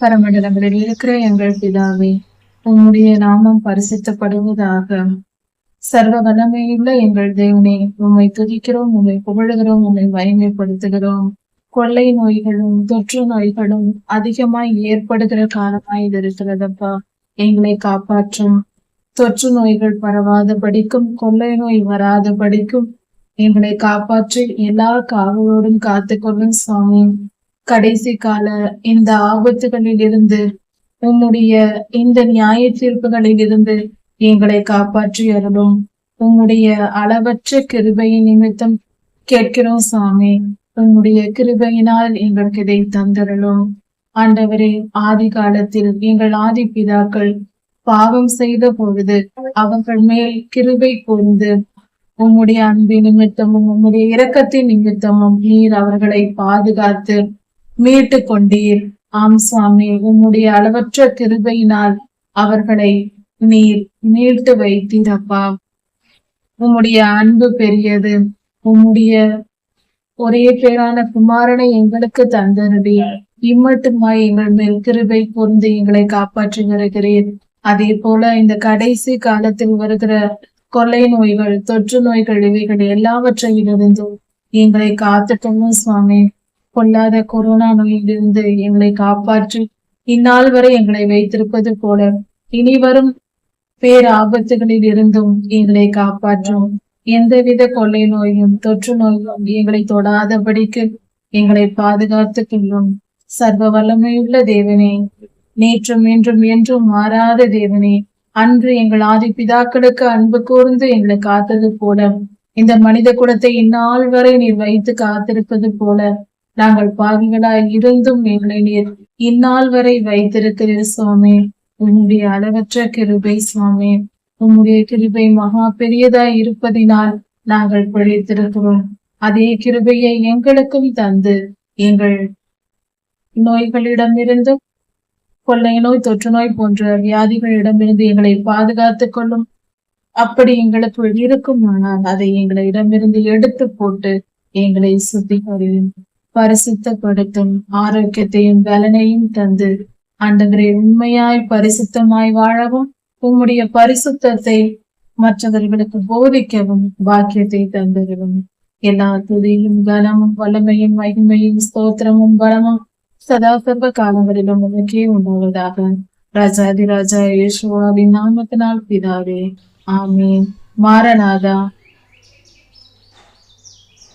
பரமண்டலங்களில் இருக்கிற எங்கள் பிதாவே உம்முடைய நாமம் பரிசுத்தப்படுவதாக. சர்வ வல்லமையுள்ள எங்கள் தேவனே உம்மை துதிக்கிறோம் உண்மை புகழுகிறோம் உண்மை மகிமைப்படுத்துகிறோம். கொள்ளை நோய்களும் தொற்று நோய்களும் அதிகமாய் ஏற்படுகிற காலமாய் இது இருக்கிறதப்பா. எங்களை காப்பாற்றும். தொற்று நோய்கள் பரவாத படிக்கும் கொள்ளை நோய் வராத படிக்கும். எங்களை காப்பாற்றி எல்லா காவலோடும் காத்துக்கொள்ளும் சுவாமி. கடைசி கால இந்த ஆபத்துகளில் இருந்து உம்முடைய இந்த நியாய தீர்ப்புகளில் இருந்து எங்களை காப்பாற்றி அருளும். உம்முடைய அளவற்ற கிருபையின் நிமித்தம் கேட்கிறோம் சாமி. உம்முடைய கிருபையினால் எங்களுக்கு இதை தந்தருளும். ஆண்டவரே ஆதி காலத்தில் எங்கள் ஆதி பிதாக்கள் பாவம் செய்த பொழுது அவர்கள் மேல் கிருபை கூர்ந்து உம்முடைய அன்பின் நிமித்தமும் உம்முடைய இரக்கத்தின் நிமித்தமும் நீர் அவர்களை பாதுகாத்து மீட்டு கொண்டீர் ஆம் சுவாமி உம்முடைய அளவற்ற கிருபையினால் அவர்களை நீர் மீட்டு வைத்தீர் அப்பா உம்முடைய அன்பு பெரியது. உம்முடைய ஒரே பேரான குமாரனை எங்களுக்கு தந்தருளி. இம்மட்டுமாய் எங்கள் மேல் கிருபை பொருந்து எங்களை காப்பாற்றி வருகிறீர். அதே போல இந்த கடைசி காலத்தில் வருகிற கொள்ளை நோய்கள் தொற்று நோய்கள் இவைகள் எல்லாவற்றையிலிருந்தும் எங்களை காத்துக்கணும் சுவாமி. கொள்ளாத கொரோனா நோயிலிருந்து எங்களை காப்பாற்றி. இந்நாள் வரை எங்களை வைத்திருப்பது போல இனி வரும் பேர் ஆபத்துகளில் இருந்தும் எங்களை காப்பாற்றும். எந்தவித கொள்ளை நோயும் தொற்று நோயும் எங்களை தொடாதபடிக்கு எங்களை பாதுகாத்து கொள்ளும். சர்வ வல்லமையுள்ள தேவனே நேற்றும் இன்றும் என்றும் மாறாத தேவனே அன்று எங்கள் ஆதி பிதாக்களுக்கு அன்பு கூர்ந்து எங்களை காத்தது போல இந்த மனித குலத்தை இந்நாள் வரை நீர் வைத்து காத்திருப்பது போல நாங்கள் பாவிகளாய் இருந்தும் எங்களை நீர் இந்நாள் வரை வைத்திருக்கிறீர் சுவாமி. உன்னுடைய அளவற்ற கிருபை சுவாமி. உம்முடைய கிருபை மகா பெரியதாய் இருப்பதினால் நாங்கள் பிழைத்திருக்கிறோம். அதே கிருபையை எங்களுக்கும் தந்து எங்கள் நோய்களிடமிருந்தும் கொள்ளை நோய் தொற்று நோய் போன்ற வியாதிகளிடமிருந்து எங்களை பாதுகாத்துக் கொள்ளும். அப்படி எங்களுக்கு இருக்குமானால் அதை எங்களிடமிருந்து எடுத்து போட்டு எங்களை சுத்திகரியும். பரிசுத்தப்படுத்தும் ஆரோக்கியத்தையும் பலனையும் தந்து ஆண்டவரை உண்மையாய் பரிசுத்தமாய் வாழவும் உம்முடைய பரிசுத்தத்தை மற்றவர்களுக்கு போதிக்கவும் பாக்கியத்தை தந்திருவும் எல்லா துதியும் கனமும் வல்லமையும் மகிமையும் ஸ்தோத்திரமும் பலமும் சதா சர்வ காலங்களிலும் உனக்கே உண்டாவதாக. ராஜாதி ராஜா யேசுவாவின் நாமத்தினால் பிதாவே. ஆமீன். மாரநாதா